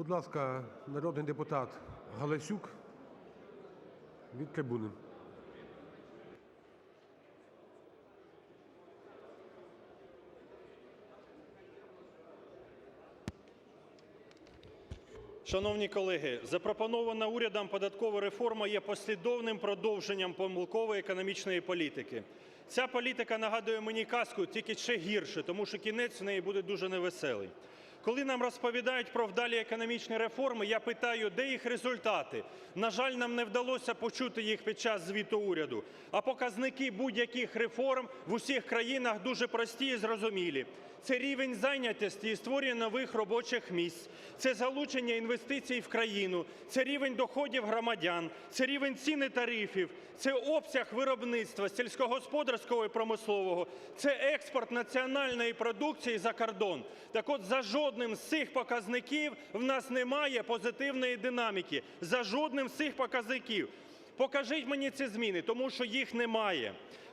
Будь ласка, народний депутат Галасюк від трибуни. Шановні колеги, запропонована урядом податкова реформа є послідовним продовженням помилкової економічної політики. Ця політика нагадує мені казку, тільки ще гірше, тому що кінець в неї буде дуже невеселий. Коли нам розповідають про вдалі економічні реформи, я питаю, де їх результати? На жаль, нам не вдалося почути їх під час звіту уряду. А показники будь-яких реформ в усіх країнах дуже прості і зрозумілі. Це рівень зайнятості і створення нових робочих місць, це залучення інвестицій в країну, це рівень доходів громадян, це рівень цін і тарифів, це обсяг виробництва сільськогосподарського і промислового, це експорт національної продукції за кордон. Так от за жодним з цих показників в нас немає позитивної динаміки. За жодним з цих показників. Покажіть мені ці зміни, тому що їх немає.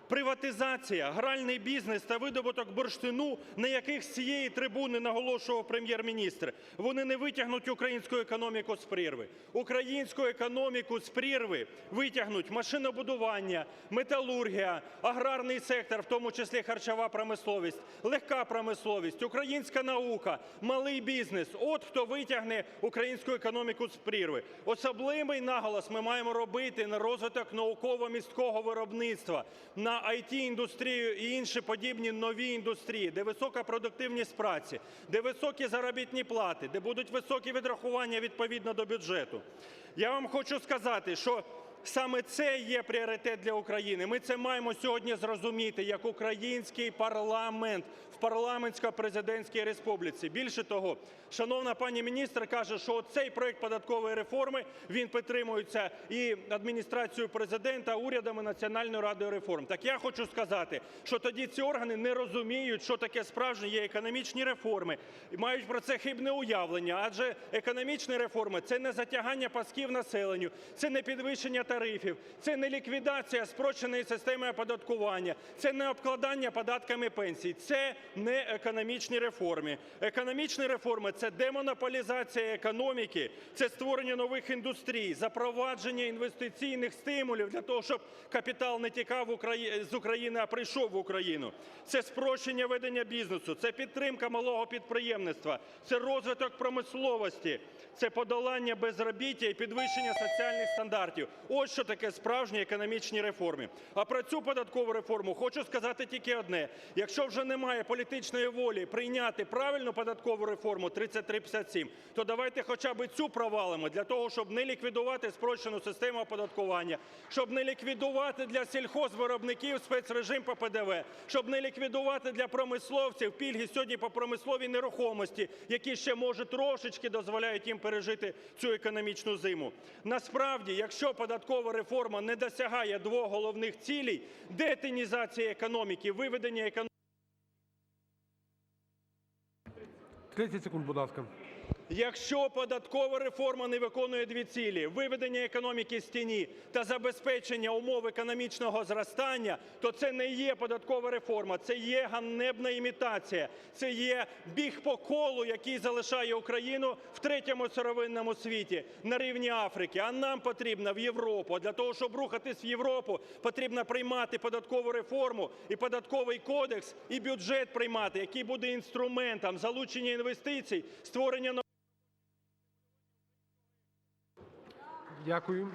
Приватизація, гральний бізнес та видобуток бурштину, на яких з цієї трибуни наголошував Прем'єр-міністр, вони не витягнуть українську економіку з прірви. Українську економіку з прірви витягнуть машинобудування, металургія, аграрний сектор, в тому числі харчова промисловість, легка промисловість, українська наука, малий бізнес. От хто витягне українську економіку з прірви. Особливий наголос ми маємо робити на розвиток науково-місткого виробництва, на IT-індустрію і інші подібні нові індустрії, де висока продуктивність праці, де високі заробітні плати, де будуть високі відрахування відповідно до бюджету. Я вам хочу сказати, що саме це є пріоритет для України. Ми це маємо сьогодні зрозуміти як український парламент в парламентсько-президентській республіці. Більше того, шановна пані міністр каже, що цей проект податкової реформи він підтримується і адміністрацією президента, урядом і Національною радою реформ. Так я хочу сказати, що тоді ці органи не розуміють, що таке справжні є економічні реформи, і мають про це хибне уявлення. Адже економічні реформи це не затягання пасків населенню, це не підвищення тарифів, це не ліквідація спрощеної системи оподаткування, це не обкладання податками пенсій, це не економічні реформи. Економічні реформи це демонополізація економіки, це створення нових індустрій, запровадження інвестиційних стимулів для того, щоб капітал не тікав з України, а прийшов в Україну. Це спрощення ведення бізнесу, це підтримка малого підприємництва, це розвиток промисловості, це подолання безробіття і підвищення соціальних стандартів. Ось що таке справжні економічні реформи. А про цю податкову реформу хочу сказати тільки одне: якщо вже немає політичної волі прийняти правильну податкову реформу 3357, то давайте хоча б цю провалимо для того, щоб не ліквідувати спрощену систему оподаткування, щоб не ліквідувати для сільхозвиробників спецрежим по ПДВ, щоб не ліквідувати для промисловців пільги сьогодні по промисловій нерухомості, які ще може трошечки дозволяють їм пережити цю економічну зиму. Насправді, якщо податкова реформа не досягає двох головних цілей: детінізації економіки, виведення економіки. 30 секунд, будь ласка. Якщо податкова реформа не виконує дві цілі: виведення економіки з тіні та забезпечення умов економічного зростання, то це не є податкова реформа, це є ганебна імітація, це є біг по колу, який залишає Україну в третьому сировинному світі на рівні Африки. А нам потрібно в Європу. А Для того, щоб рухатись в Європу, потрібно приймати податкову реформу і податковий кодекс, і бюджет приймати, який буде інструментом залучення інвестицій, створення Дякую.